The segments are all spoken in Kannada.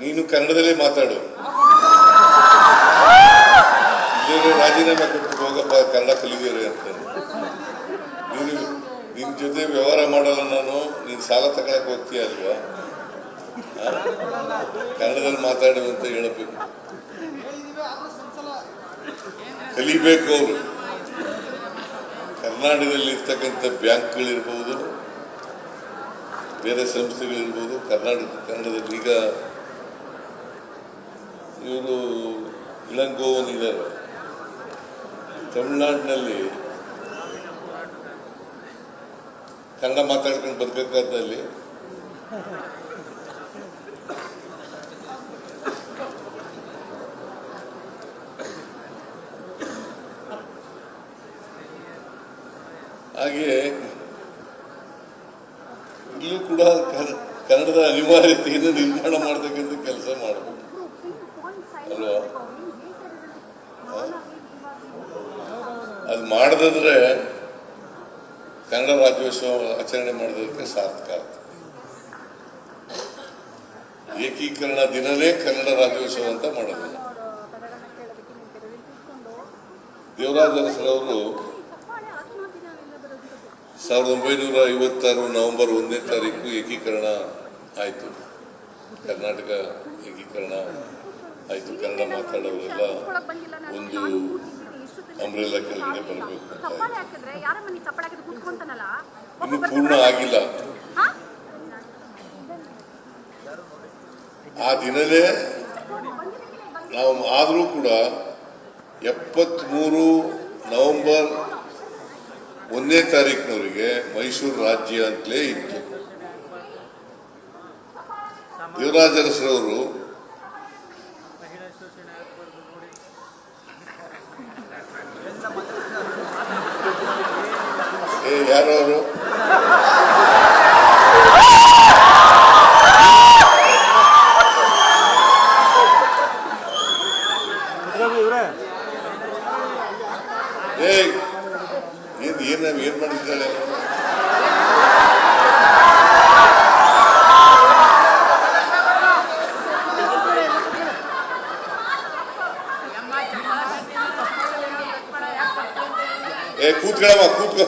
ನೀನು ಕನ್ನಡದಲ್ಲೇ ಮಾತಾಡು. ರಾಜೀನಾಮೆ ಕೊಟ್ಟು ಹೋಗಪ್ಪ ಕನ್ನಡ ಕಲಿದಿರಿ ಅಂತ. ನೀನು ನಿನ್ ಜೊತೆ ವ್ಯವಹಾರ ಮಾಡಲ್ಲ ನಾನು ನೀನ್ ಸಾಲ ತಗೊಳಕ್ ಹೋಗ್ತೀಯ ಅಲ್ವಾ? ಕನ್ನಡದಲ್ಲಿ ಮಾತಾಡು ಅಂತ ಹೇಳಬೇಕು. ಕಲಿಬೇಕು. ಅವರು ಕರ್ನಾಟಕದಲ್ಲಿ ಇರ್ತಕ್ಕಂಥ ಬ್ಯಾಂಕ್ಗಳಿರ್ಬೋದು, ಬೇರೆ ಸಂಸ್ಥೆಗಳಿರ್ಬೋದು, ಕರ್ನಾಟಕ, ಕನ್ನಡದಲ್ಲಿ ಈಗ ಇವರು ಇಳಂಗೋವನ್ ಇದ್ದಾರೆ. ತಮಿಳ್ನಾಡಿನಲ್ಲಿ ಕನ್ನಡ ಮಾತಾಡ್ಕೊಂಡು ಬದುಕಕ್ಕಾದಲ್ಲಿ ಹಾಗೆ ಇಲ್ಲೂ ಕೂಡ ಕನ್- ಕನ್ನಡದ ಅನಿವಾರ್ಯತೆಯನ್ನು ನಿರ್ಮಾಣ ಮಾಡ್ತಕ್ಕಂಥ ಕೆಲಸ ಮಾಡಬೇಕು. ಅಲ್ವಾ? ಅದು ಮಾಡದಂದ್ರೆ ಕನ್ನಡ ರಾಜ್ಯೋತ್ಸವ ಆಚರಣೆ ಮಾಡೋದಕ್ಕೆ ಸಾರ್ಥಕ ಆಗ್ತದೆ ಏಕೀಕರಣ ದಿನವೇ ಕನ್ನಡ ರಾಜ್ಯೋತ್ಸವ ಅಂತ ಮಾಡೋದು ದೇವರಾಜ ಅರಸರವರು ಸಾವಿರದ ಒಂಬೈನೂರ ಐವತ್ತಾರು ನವೆಂಬರ್ ಒಂದನೇ ತಾರೀಕು ಏಕೀಕರಣ ಆಯಿತು. ಕರ್ನಾಟಕ ಏಕೀಕರಣ ಆಯಿತು. ಕನ್ನಡ ಮಾತಾಡೋರೆಲ್ಲ ಒಂದು ಅಂಬ್ರೆಲ್ಲಾ ಕೆಳಗಡೆ ಬರಬೇಕು ಇನ್ನು ಪೂರ್ಣ ಆಗಿಲ್ಲ. ಆ ದಿನವೇ ನಾವು ಆದರೂ ಕೂಡ ಎಪ್ಪತ್ತ್ಮೂರು ನವೆಂಬರ್ ಒಂದನೇ ತಾರೀಕಿನವರಿಗೆ ಮೈಸೂರು ರಾಜ್ಯ ಅಂತಲೇ ಇತ್ತು. ಯುವರಾಜ ಅರಸರವರು ಏ ಏನ್ ಏನ್ ಏನು ಮಾಡಿದ್ದಾಳೆ ಏ ಕೂತ್ಕೊಳ್ಳಮ್ಮ ಕೂತ್ಕೋ.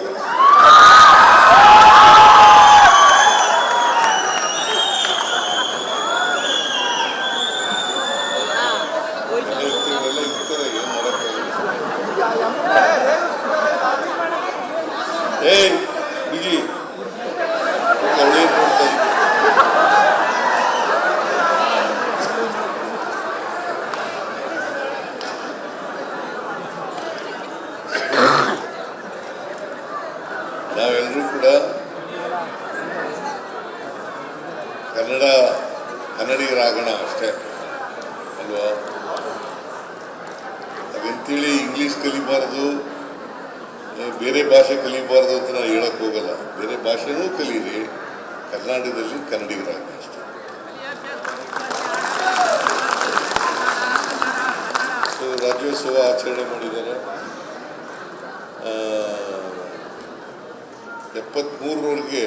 ನಾವೆಲ್ಲರೂ ಕೂಡ ಕನ್ನಡ ಕನ್ನಡಿಗರಾಗೋಣ ಅಷ್ಟೇ, ಅಲ್ವಾ? ಹಾಗಂತೇಳಿ ಇಂಗ್ಲೀಷ್ ಕಲಿಬಾರ್ದು ಬೇರೆ ಭಾಷೆ ಕಲಿಬಾರ್ದು ಅಂತ ನಾವು ಹೇಳಕ್ ಹೋಗಲ್ಲ. ಬೇರೆ ಭಾಷೆನೂ ಕಲೀರಿ, ಕರ್ನಾಟಕದಲ್ಲಿ ಕನ್ನಡಿಗರಾಗ ಅಷ್ಟೇ. ರಾಜ್ಯೋತ್ಸವ ಆಚರಣೆ ಮಾಡಿದ್ದಾರೆ. ಆ, ಎಪ್ಪತ್ಮೂರರವರೆಗೆ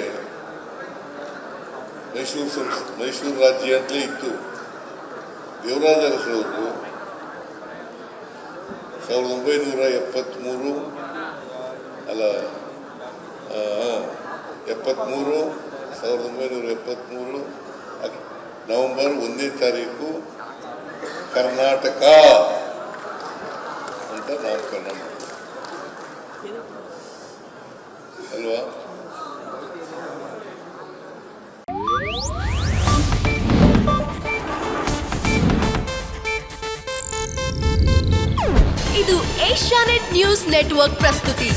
ಮೈಸೂರು ಸಂಸ್ ಮೈಸೂರು ರಾಜ್ಯ ಅಂತಲೇ ಇತ್ತು. ದೇವರಾಜ ಅರಸರವರು ಸಾವಿರದ ಒಂಬೈನೂರ ಎಪ್ಪತ್ತ್ಮೂರು ಅಲ್ಲ ಎಪ್ಪತ್ತ್ಮೂರು ಸಾವಿರದ ಒಂಬೈನೂರ ಎಪ್ಪತ್ತ್ಮೂರು ನವೆಂಬರ್ ಒಂದನೇ ತಾರೀಕು ಕರ್ನಾಟಕ ಅಂತ ನಾಮಕರಣ ಮಾಡಿದ್ರು. ಅಲ್ವಾ? ಇದು ಏಷ್ಯಾನೆಟ್ ನ್ಯೂಸ್ ನೆಟ್ವರ್ಕ್ ಪ್ರಸ್ತುತಿ.